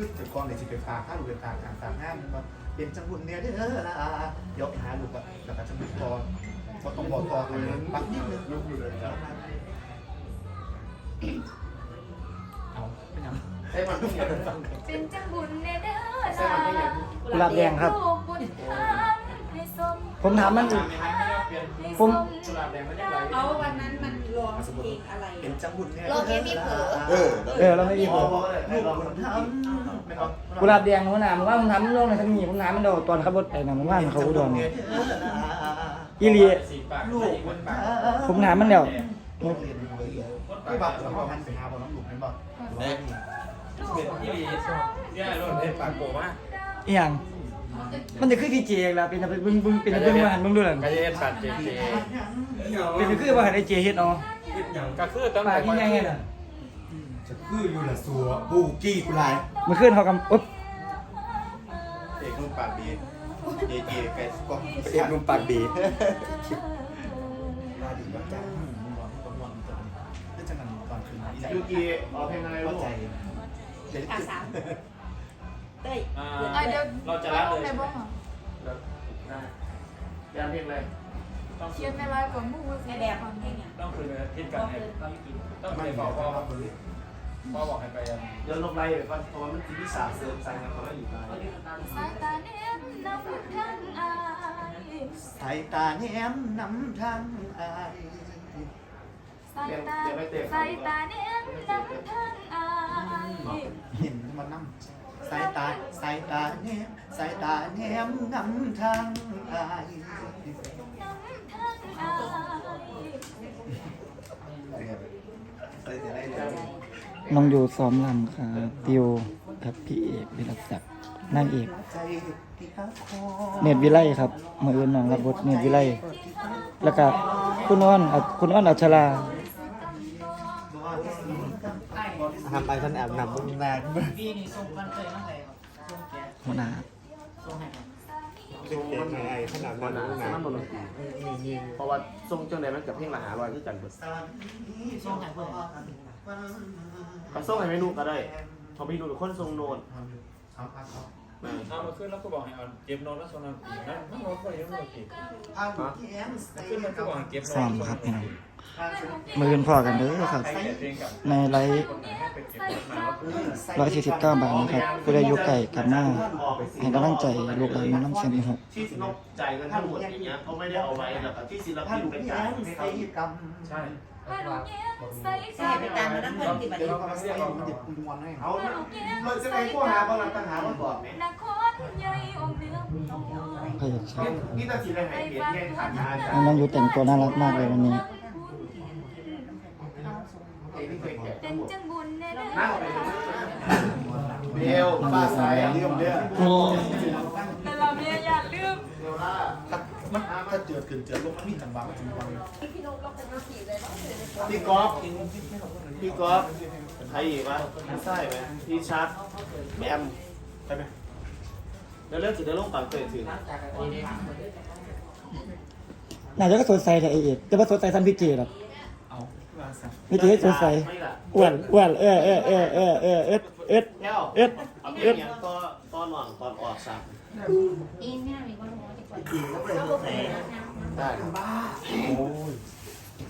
คือแต่ก่อนเนี่ยสิไปฝากค่าลูกไปฝากการฝากงานมันก็เป็นจังหุ่นเนี่ยเด้อนะเดี๋ยวหาลูกอะแล้วก็จะมีก่อนก็ต้องบอกต่อกันเลยปักนิดนึงลูกอยู่เลยแล้วเอาเป็นยังใช่มันไม่เกี่ยวกับเป็นจังบุญในเด้อใช่มันไม่เกี่ยวกุหลาบแดงครับ ผมถามมัน ตามไหมครับไม่ได้เปลี่ยนให้ผมสกุหลาบแดงไม่ได้ไรเอาวันนั้นมันร้องเพลงอะไรเป็นจังหุ่นเนี่ยโลกยังมีเผลอเออเออเราไม่มีผลูมกบุญธรรมไม่ต้องกุหลาบแดงผมถามว่าผมถามมันลงในทันทีผมถามมันโดนตอนขับรถไปนะผมว่ามันเขาอุดรอีหลีสีปากลูกคนปากผมถามมันแล้วโรงเรียนไว้เลยไม่บอกสำหรับมันไปหาบอลน้องหลุกไม่บอกเด็กเป็นที่ดีเนี่ยรถเป็นปากโกมากอีหยัง มันจะขึ้นพีเจแล้วเป็นอะไรบึ้งบึ้งเป็นอะไรบึ้งมาหันบึ้งดูหลังกระเย็นปากเจเจเป็นอะไรคือว่าหันไอเจเฮ็ดเนาะก็คือตั้งปาแต่กยิ่งใหญ่ไงน่ะจะคืออยู่ละสัวบูกี้กุไลมันขึ้นเขากำอุ๊บเอกนุ่มปากดีเจเจไก่ก็เอกนุ่มปากดีลาดีบ้างจ้ามึงบอกมึงก็ม่วนจะเป็นจังกันก่อนคืนนี้ยูกีออกเพลงอะไรเข้าลูกใจเด็กอาสาม เต้ยอ่าเอ้ยเดี๋ยวเราจะรับเลยในบ้องเหรอได้ยามเพลงอะไรต้องเขียนในไลน์กับมูสิแม่แบบเพลงอย่างต้องคืนทิศกันให้ต้องไปบอกพ่อพ่อบอกให้ไปเดี๋ยวลบไล่ไปก่อนเพราะว่ามันจะมีสาเสริมสั่งกันเขาไม่อยู่ได้สายตาเน้นนำทางอายสายตาแนมนำทางอายสายตาสายตาเน้นนำทางอายเห็นมันนำ สายตาสายตาแนมสายตาแนมนำทางอายนำทางอายใส่จะได้เลยน้องอยู่ซ้อมลำค่ะติวกับพี่เอกวิรัตศักดิ์นางเอกใจที่ฮักคอเนตรวิไลครับมืออื่นน้องรับบทเนตรวิไลแล้วก็คุณอ้อนอะคุณอ้อนอัชรา ทำไปท่านแอบนำมุมแรงหัวหน้าเก่งไงขนาดมันั้นนนะมันบนเพราะว่าทรงจังไหนมันกับเพลงละหาร้อยคือกันเบิดก็ส่งให้เมนูก็ได้เขาไปดูทุกคนทรงโนนเอามาขึ้นแล้วก็บอกให้เอาเก็บน้ตแล้วโซนอีกนะนั่งรถไปยังไม่เก็บเอาแย้มใส่ขึ้นแล้วก็บอกให้เก็บน้ตซ้อมครับพี่น้อง มืออื่นพอกันเด้อครับใส่เพลงกับในไลฟ์คนไหนให้ไปเก็บรถมาแล้วคือร้อยสี่สิบเก้าบาทนะครับผู้ใดอยู่ไก่กลับมาให้กำลังใจลูกหลานมาน้ำเสียงอีหกที่นกจ่ายเงินทั้งหมดอย่างเงี้ยเขาไม่ได้เอาไว้แล้วก็ที่ศิลถ้าปินลูกไปแย้จ่ายมให้ใส่เขากรรมใช่ให้ลูกแย้มใส่ใช่ไปตามมาน้ำเพิ่นติบัดเดี๋ยวนี้เขามาใส่มันจะดวนให้เอาเขาเราจะไปพวกหาบ้างเราต้องหาบ้างก่อนไหมนครใหญ่องค์เหนือโตพระเอกชอบนี่ตัดสินอะไรให้เปลี่ยนแค่ขาดงานจ้ะน้องอยู่แต่งตัวน่ารักมากเลยวันนี้ ไอ้ที่เคยแกะ เป็ ทั้ น งหมด จังบุญใน เด้นั่งไปอเบลป้าสายเรื่องเด้อแต่เราเนี่ยอย่าลืมเบลล่าถ้ามันถ้าเจอขึ้นเจอลงมันมีจังหวะมันถึงวันพี่ก๊อฟพี่ก๊อฟใครอีกวะใช่ไหมพี่ชัดแอมใช่ไหมแล้วเรื่องสิเดี๋ยวลงปากเตยถึงน่าจะก็สดใสแต่ไอเอกจะมาสดใสซ้ำพี่เจหรอกเอาว่าซะพี่เจสดใสไม่ล่ะ อ้วนอ้วนเออเออเออเออเออเอ็ดเอ็ดแก้วเอ็ดเอาเพลเอ็งดอย่างตอนตอหว่างตอนออกสักอินเนี่ยมีคนหัวดีกว่าได้บ้าโอ้ย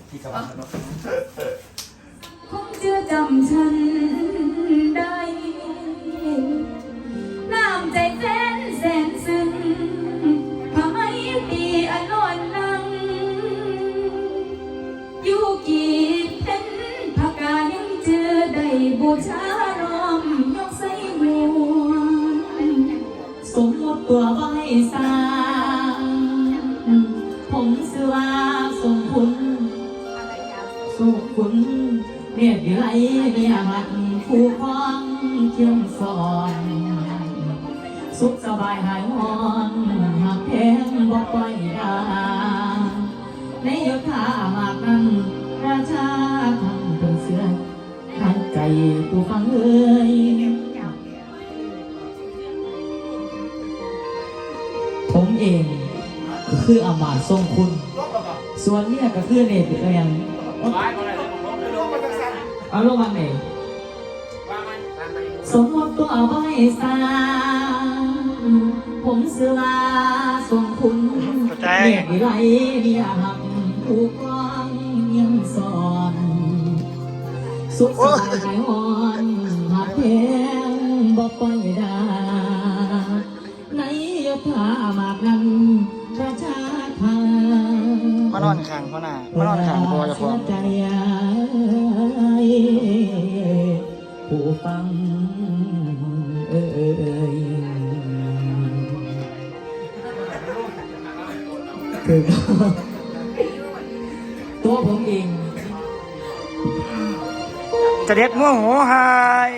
พี่กำลังมันคงจะจำฉัน ชาน้อมยกใส่หัวสมมติตัวไว้สร้างผมเสือว่าสมคุณสมคุณเรียกวิไลเมียหักผู้ครองเที่ยงสอนสุขสบายหายหอนหักแพงบ่ปล่อยดาในโยธาหากนั้น ผู้ฟังเอ่ยผมเองก็คืออามาตย์ทรงคุณ ส่วนเนี่ยก็คือเนตเอียนร้ายก็ได้เลยผมลบไปลบไปจังสันเอาลงมาไหนว่าไหมสมมติตัวไว้สร้างผมเสือว่าทรงคุณเข้าใจเรียกไหลเรียหักผู้ สุขสบายหายหอนหักเพียงบ่ปล่อยดา ในยศถามากนั้นประชาทานมานอนข้างพ่อหน้ามานอนข้างพ่อจะพร้อมใจผู้ฟังเอ่ยคือตัวผมเอง จะเด็จม่วงหัวหาย